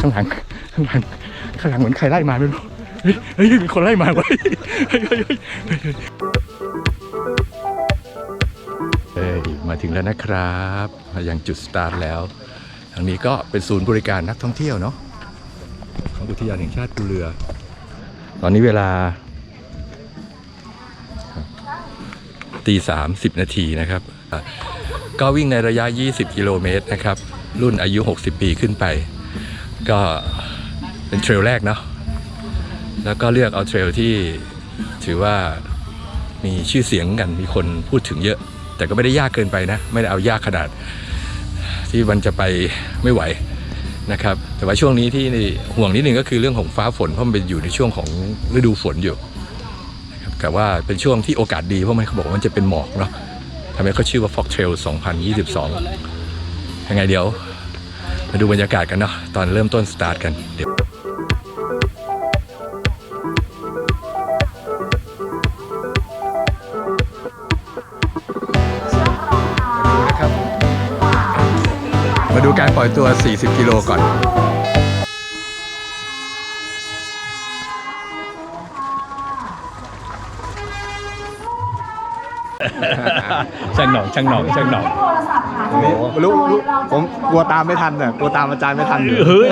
ข้างหลังข้างหลังข้างหลังเหมือนใครไล่มาไม่รู้เฮ้ยเฮ้ยมีคนไล่มาเว้ยเฮ้ยเฮ้ยเฮ้ยเอ้ยมาถึงแล้วนะครับมายังจุดสตาร์ทแล้วทางนี้ก็เป็นศูนย์บริการนักท่องเที่ยวเนาะของอุทยานแห่งชาติภูเรือ ตอนนี้เวลาตีสามสิบนาทีนะครับ ก็วิ่งในระยะ 20 กิโลเมตรนะครับ รุ่นอายุ 60 ปีขึ้นไป ก็เป็นเทรลแรกเนาะแล้วก็เลือกเอาเทรลที่ถือว่ามีชื่อเสียงกันมีคนพูดถึงเยอะ แต่ก็ไม่ได้ยากเกินไปนะ ไม่ได้เอายากขนาด ที่มันจะไปไม่ไหวนะครับ แต่ว่าช่วงนี้ที่ห่วงนิดนึงก็คือเรื่องของฟ้าฝนเพราะมันเป็นอยู่ในช่วงของฤดูฝนอยู่นะครับแต่ว่าเป็นช่วงที่โอกาสดีเพราะมันเขาบอกว่ามันจะเป็นหมอกเนาะทำให้เขาชื่อว่า Fog Trail 2022ยังไงเดี๋ยว มาดูบรรยากาศกันเนาะตอนเริ่มต้นสตาร์ทกันเดี๋ยวมาดูการปล่อยตัว 40 กิโลก่อน ช่างหนองช่างหนองช่างหนองโอ้โหรู้รู้ผมกลัวตามไม่ทันเนี่ยกลัวตามอาจารย์ไม่ทันอยู่เฮ้ย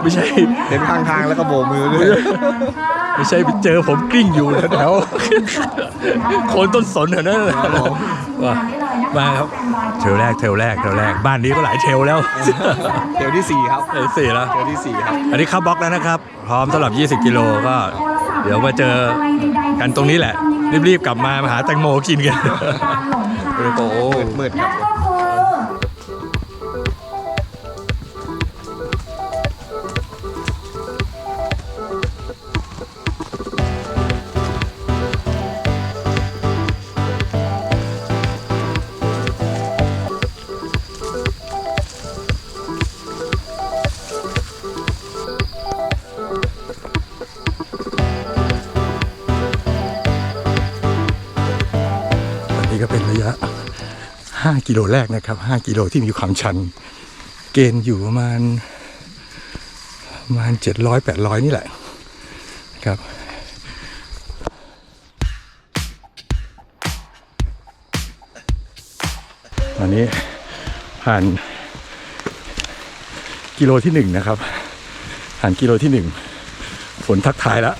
ไม่ใช่เห็นข้างทางแล้วก็โบกมือด้วยไม่ใช่ไปเจอผมกลิ้งอยู่แถวๆโคนต้นสนแถวนั้นน่ะว่ามาครับเทรลแรกเทรลแรกเทรลแรกบ้านนี้ก็หลายเทรลแล้วเดี๋ยวที่สี่ครับเอ้ยสี่แล้วเดี๋ยวที่สี่ครับอันนี้เข้าบล็อกแล้วนะครับ พร้อมสำหรับ 20 กิโลก็ เดี๋ยวมาเจอกันตรงนี้แหละ รีบๆกลับมามาหาแตงโมกินกัน โอ้โหมืดครับ 5 กิโลแรกนะครับ 5 กิโลที่มีความชัน เกณฑ์อยู่ประมาณประมาณ 700 800 นี่แหละครับตอนนี้ผ่านกิโลที่หนึ่งนะครับผ่านกิโลที่หนึ่งฝนทักทายแล้ว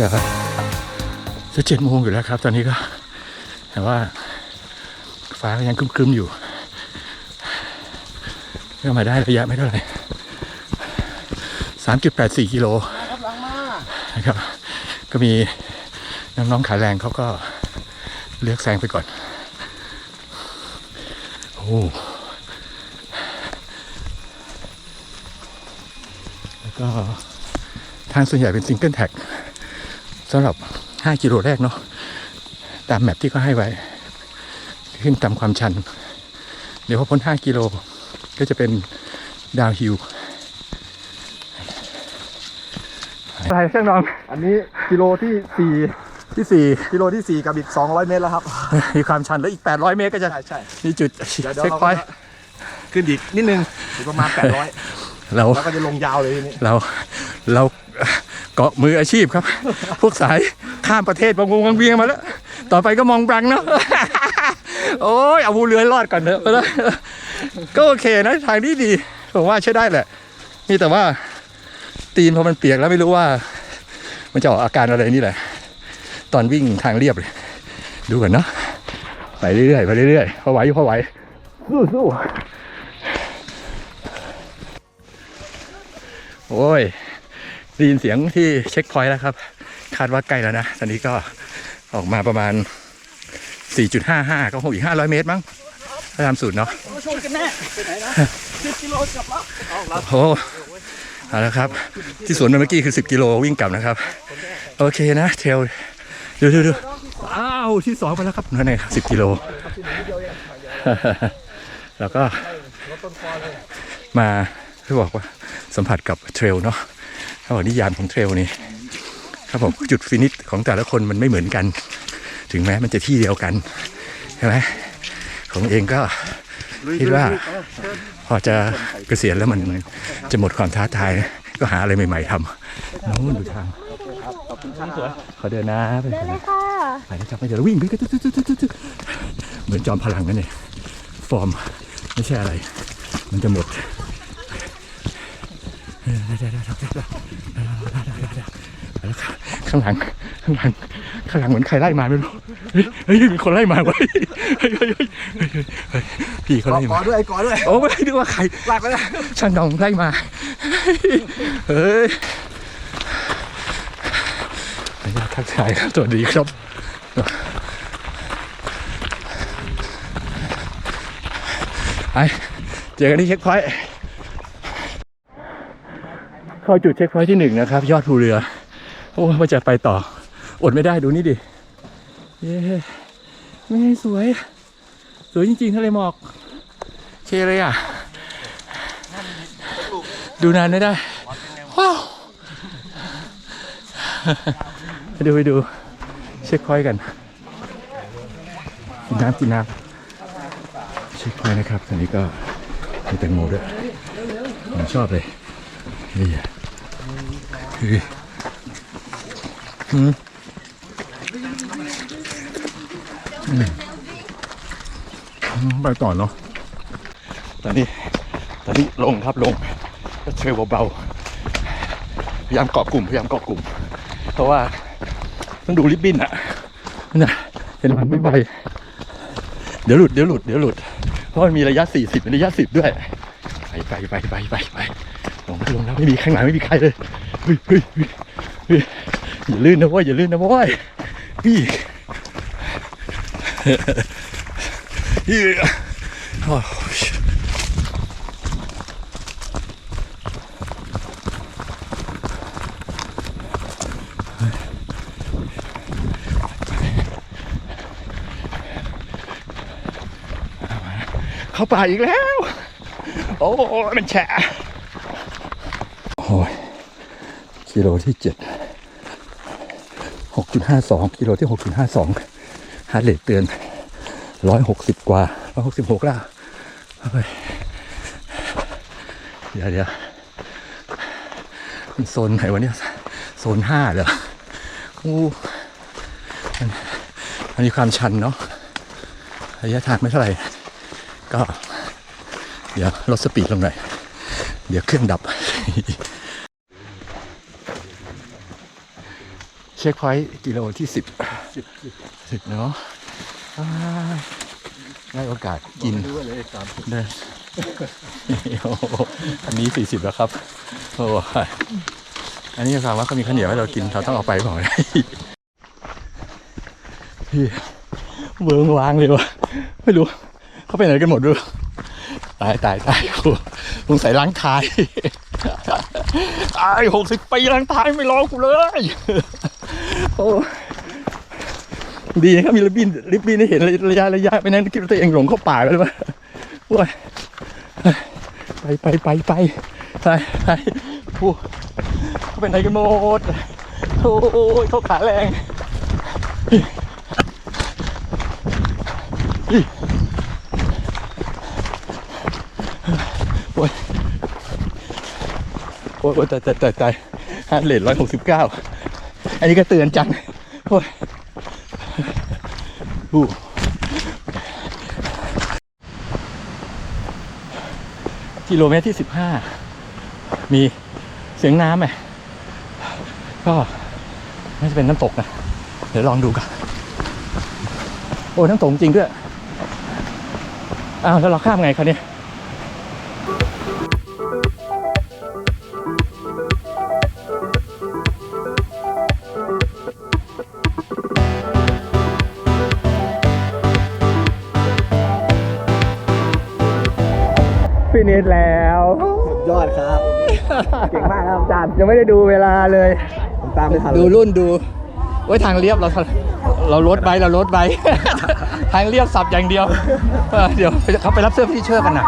จะจะเจ็ดโมงอยู่แล้วครับ ตอนนี้ก็แต่ว่า ฟ้าก็ยังครึมๆอยู่ก็มาได้ระยะไม่เท่าไหร่สามจุดแปดสี่กิโลนะครับ ก็มีน้องๆขาแรงเขาก็เลือกแซงไปก่อน โอ้แล้วก็ทางส่วนใหญ่เป็นซิงเกิลแท็ก สำหรับ 5 กิโลแรกเนาะตามแมปที่เขาให้ไว้ ขึ้นตามความชัน เดี๋ยวพอพ้น 5 กิโลก็จะเป็นดาวฮิลอะไรเครื่องนองอันนี้กิโลที่สี่ที่กิโลที่สี่กับอีก 200 เมตรแล้วครับ4มีความชันแล้วอีก 800 เมตรก็จะใช่ใช่มีจุดเดี๋ยวเดี๋ยวเช็คเราพก็อยต์จะขึ้นอีกนิดนึงอีกประมาณ 800 เราแล้วก็จะลงยาวเลยทีนี้เราเรา เกาะมืออาชีพครับ พวกสายข้ามประเทศบางวงบางเวียงมาแล้ว ต่อไปก็มองบรังเนาะโอ้ยเอาูเรือรอดก่อนเถอะก็โอเคนะทางที่ดีผมว่าใช้ได้แหละ นี่แต่ว่าตีนพอมันเปียกแล้วไม่รู้ว่า มันจะออกอาการอะไรนี่แหละ ตอนวิ่งทางเรียบเลย ดูก่อนเนาะไปเรื่อยๆไปเรื่อยๆพอไหวพอไหวสู้ๆโอ้ย ได้ยินเสียงที่เช็คพอยต์แล้วครับ คาดว่าใกล้แล้วนะ ตอนนี้ก็ออกมาประมาณ 4.55 ก็คงอีก 500 เมตรมั้งพยายามสูตรเนาะชนกันแน่ไปไหนนะ10กิโลกลับแล้วโอ้เอาละครับ ที่สวนเมื่อกี้คือ 10 กิโลวิ่งกลับนะครับ โอเคนะเทรลดูดูดูอ้าวที่สองไปแล้วครับนั่นเองสิบกิโล แล้วก็มาที่บอกว่าสัมผัสกับเทรลเนาะ เขาบอกนิยามของเทรลนี่ครับผมจุดฟินิชของแต่ละคนมันไม่เหมือนกัน ถึงแม้มันจะที่เดียวกันใช่ไหมของเองก็คิดว่าพอจะเกษียณแล้วมันจะหมดความท้าทาย ก็หาอะไรใหม่ ๆทำนู้นดูทางขอเดินนะไปเดินเลยค่ะไปนะจับไม่เดี๋ยวเราวิ่งไปตึ๊ดตึ๊ดตึ๊ดตึ๊ดตึ๊ดเหมือนจอมพลังนั่นเองฟอร์มไม่ใช่อะไร มันจะหมดแล้ว ข้างหลังข้างหลังข้างหลังเหมือนใครไล่มาไม่รู้เฮ้ยเฮ้ยมีคนไล่มาว้ยเฮ้ยเฮ้ยเฮ้ยเฮ้ยเฮ้ยพี่เขาไล่มาอด้วยกอด้วยโอ้ไม่ได้ดูว่าใครลากไปเลยช่างดองไล่มาเฮ้ยขออนุญาตทักทายครับสวัสดีครับไปเจอกันที่เช็คพอยต์ เข้าจุดเช็คพอยต์ที่หนึ่งนะครับ ยอดภูเรือ โอ้ว่าจะไปต่อ อดไม่ได้ดูนี่ดิ เย้ไม่สวย สวยจริงๆทะเลหมอกเคเลยอะ ดูนานไม่ได้ ว้าวไปดูไปดู เช็คพอยต์กันกินน้ำกินน้ำเช็คพอยต์นะครับตอนนี้ก็มีแตงโมด้วยผมชอบเลยนี่ ออืมอืมไปต่อเนาะ ตอนนี้ ตอนนี้ลงครับลง ก็เทรลเบาๆ พยายามเกาะกลุ่ม พยายามเกาะกลุ่ม เพราะว่าต้องดูริบบิ้นอะนะเห็นมันไม่ใบเดี๋ยวหลุด เดี๋ยวหลุด เดี๋ยวหลุด เพราะมันมีระยะ 40มีระยะ 10 ด้วย ไปไปไปไปไปไปลงแล้วลงแล้วไม่มีข้างหลังไม่มีใครเลยเฮ้ยเฮ้ยอย่าลื่นนะว้ยอย่าลื่นนะว้ยพี่เฮ้ยโอ้ยเข้าป่าอีกแล้ว โอ้มันแฉะโอ้ย กิโลที่เจ็ดหกจุดห้าสองกิโลที่หกจุดห้าสองฮาร์ดเรทเตือนร้อยหกสิบกว่าร้อยหกสิบหกแล้วเดี๋ยวเดี๋ยวมันโซนไหนวะเนี่ยโซนห้าเหรออู้มันมันมีความชันเนาะระยะทางไม่เท่าไหร่ ก็ เดี๋ยวลดสปีดลงหน่อย เดี๋ยวเครื่องดับ เช็คพอยต์กิโลที่สิบสิบเนาะได้โอกาสกินเดินอันนี้สี่สิบแล้วครับโอ้ยอันนี้ฟังว่าเขามีข้าวเหนียวให้เรากินเราต้องเอาไปเปล่าเนี่ยพี่เบิงวางเลยวะไม่รู้ เขาไปไหนกันหมดด้วยตายตายตายโอ้สงสัยล้างทายตายหกสิบปีล้างทายไม่รอกูเลย อ้ดีนะครับมีริบบิ้นริบบิ้นให้เห็นระยะระยะไม่นั้นคิดว่าตัวเองหลงเข้าป่าไปแล้วมั้ยโอ้ยไปไปไปไปไปไปผู้เขาไปไหนกันหมดโอ้ยเขาขาแรงโอ้ยโอ้ยแต่แต่แต่แต่ฮาร์ดเรทร้อยหกสิบเก้า อันนี้ก็เตือนจังโอ้ยอู้กิโลเมตรที่สิบห้ามีเสียงน้ำไหมก็น่าจะเป็นน้ำตกนะ เดี๋ยวลองดูกัน โอ้ยน้ำตกจริงด้วย อ้าว แล้วเราข้ามไงคะเนี่ ฟินิชแล้วยอดครับ เก่งมากครับอาจารย์ยังไม่ได้ดูเวลาเลยผมตามไม่ทันดูรุ่นดูไว้ยทางเรียบเราเราลดไปเราลดไปทางเรียบสับอย่างเดียวเออเดี๋ยวเขาไปรับเสื้อพี่เชิญกันนะ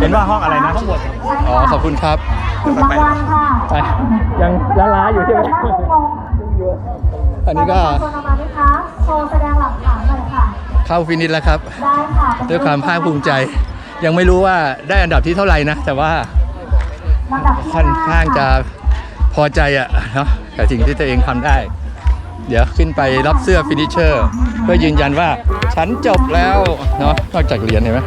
เห็นว่าห้องอะไรนะห้องบดอ๋อขอบคุณครับสิบรางวัลค่ะไปยังล้าๆอยู่ใช่ไหมอันนี้ก็โชว์มาไหมคะโชว์แสดงหลักฐานหน่อยค่ะเข้าฟินิชแล้วครับได้ค่ะด้วยความภาคภูมิใจ ยังไม่รู้ว่าได้อันดับที่เท่าไหร่นะ แต่ว่าค่อนข้างจะพอใจอะเนาะกับสิ่งที่ตัวเองทำได้ เดี๋ยวขึ้นไปรับเสื้อฟินิชเชอร์ เพื่อยืนยันว่าฉันจบแล้วเนาะนอกจากเหรียญเห็นไหม